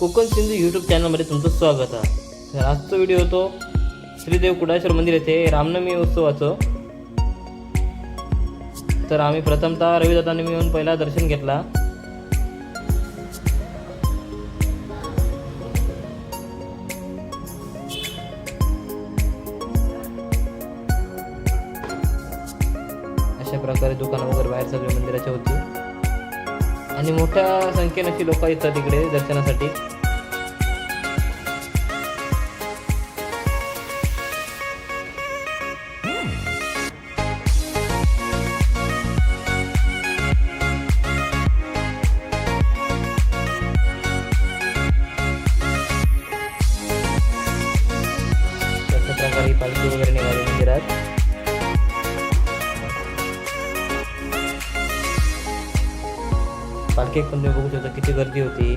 Konkan Sindhu YouTube चॅनलमध्ये तुमचं स्वागत आहे. तर आजचा व्हिडिओ होतो श्रीदेव कुडाश्वर मंदिर येथे रामनवमी उत्सवाचं. तर आम्ही प्रथमतः रविदादांनी मिळून पहिला दर्शन घेतला. अशा प्रकारे दुकानं वगैरे बाहेर सगळे मंदिराच्या होती आणि मोठ्या संख्येने अशी लोक येतात तिकडे दर्शनासाठी. प्रकारे पालखी वगैरे निघाली मंदिरात. पालखी पण तुम्ही बघू शकता किती गर्दी होती.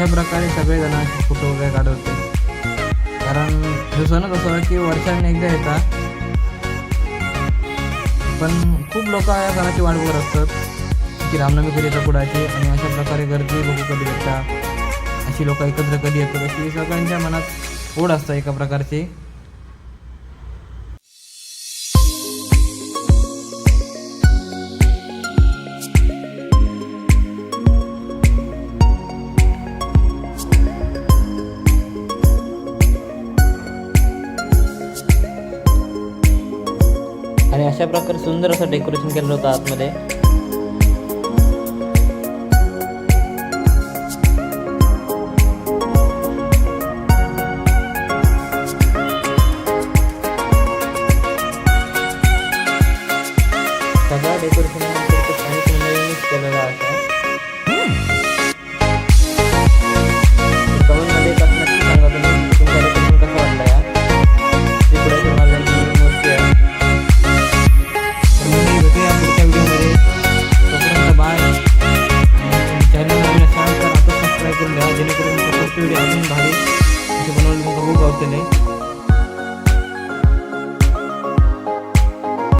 अशा प्रकारे सगळेजण असे फोटो वगैरे काढवते. कारण हे सणच असं की वर्षाने एकदा येतात. पण खूप लोक या सणाची वाट बघत असतात. की रामनवमी कधी येतं कुडाची आणि अशा प्रकारे गर्दी लोक कधी येतात. अशी लोक एकत्र कधी येतात अशी सगळ्यांच्या मनात ओढ असतं एका प्रकारची. आणि अशा प्रकारे सुंदर असं डेकोरेशन केलेलं होतं आतमध्ये. सगळ्या डेकोरेशन केलेला असा भावे असे बनवले गावते नाही.